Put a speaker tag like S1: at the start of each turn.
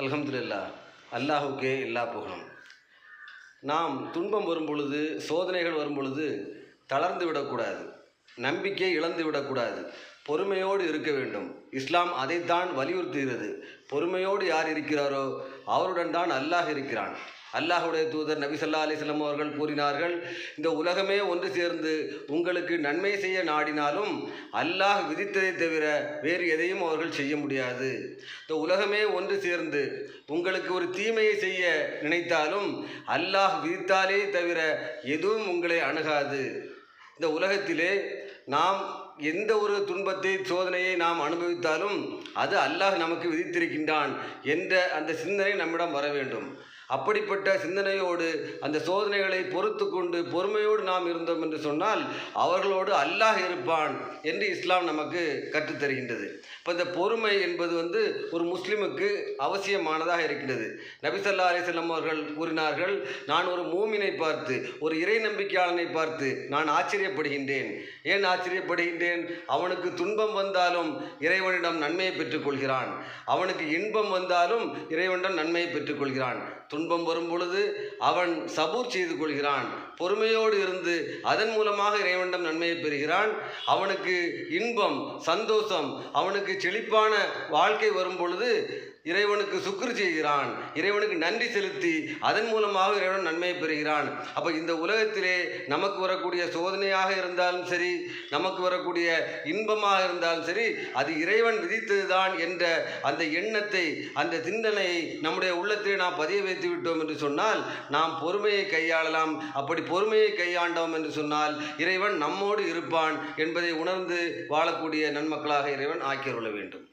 S1: அல்ஹம்துலில்லா அல்லாஹுக்கே எல்லா புகழும். நாம் துன்பம் வரும் பொழுது சோதனைகள் வரும் பொழுது தளர்ந்து விடக்கூடாது நம்பிக்கை இழந்து விடக்கூடாது பொறுமையோடு இருக்க வேண்டும். இஸ்லாம் அதைத்தான் வலியுறுத்துகிறது. பொறுமையோடு யார் இருக்கிறாரோ அவருடன் தான் அல்லாஹ் இருக்கிறான். அல்லாஹுடைய தூதர் நபிசல்லா அலிஸ்லம் அவர்கள் கூறினார்கள் இந்த உலகமே ஒன்று சேர்ந்து உங்களுக்கு நன்மை செய்ய நாடினாலும் அல்லாஹ் விதித்ததை தவிர வேறு எதையும் அவர்கள் செய்ய முடியாது. இந்த உலகமே ஒன்று சேர்ந்து உங்களுக்கு ஒரு தீமையை செய்ய நினைத்தாலும் அல்லாஹ் விதித்தாலே தவிர எதுவும் உங்களை அணுகாது. இந்த உலகத்திலே நாம் எந்த ஒரு துன்பத்தை சோதனையை நாம் அனுபவித்தாலும் அது அல்லாஹ் நமக்கு விதித்திருக்கின்றான் என்ற அந்த சிந்தனை நம்மிடம் வர வேண்டும். அப்படிப்பட்ட சிந்தனையோடு அந்த சோதனைகளை பொறுத்து கொண்டு பொறுமையோடு நாம் இருந்தோம் என்று சொன்னால் அவர்களோடு அல்லாஹ் இருப்பான் என்று இஸ்லாம் நமக்கு கற்றுத்தருகின்றது இப்போ இந்த பொறுமை என்பது வந்து ஒரு முஸ்லிமுக்கு அவசியமானதாக இருக்கின்றது. நபிசல்லா அலிசல்லம் அவர்கள் கூறினார்கள் நான் ஒரு மூமினை பார்த்து ஒரு இறை நம்பிக்கையாளனை பார்த்து நான் ஆச்சரியப்படுகின்றேன். ஏன் ஆச்சரியப்படுகின்றேன்? அவனுக்கு துன்பம் வந்தாலும் இறைவனிடம் நன்மையை பெற்றுக்கொள்கிறான் அவனுக்கு இன்பம் வந்தாலும் இறைவனிடம் நன்மையை பெற்றுக்கொள்கிறான் துன்பம் வரும் பொழுது அவன் சபூர் செய்து கொள்கிறான். பொறுமையோடு இருந்து அதன் மூலமாக இறைவனிடம் நன்மையை பெறுகிறான். அவனுக்கு இன்பம் சந்தோஷம் அவனுக்கு செழிப்பான வாழ்க்கை வரும் பொழுது இறைவனுக்கு சுக்குரு செய்கிறான். இறைவனுக்கு நன்றி செலுத்தி அதன் மூலமாக இறைவன் நன்மையை பெறுகிறான். அப்போ இந்த உலகத்திலே நமக்கு வரக்கூடிய சோதனையாக இருந்தாலும் சரி நமக்கு வரக்கூடிய இன்பமாக இருந்தாலும் சரி அது இறைவன் விதித்ததுதான் என்ற அந்த எண்ணத்தை அந்த சிந்தனையை நம்முடைய உள்ளத்திலே நாம் பதிய வைத்து வைத்து விட்டோம் என்று சொன்னால் நாம் பொறுமையை கையாளலாம். அப்படி பொறுமையை கையாண்டோம் என்று சொன்னால் இறைவன் நம்மோடு இருப்பான் என்பதை உணர்ந்து வாழக்கூடிய நன்மக்களாக இறைவன் ஆக்கியருள வேண்டும்.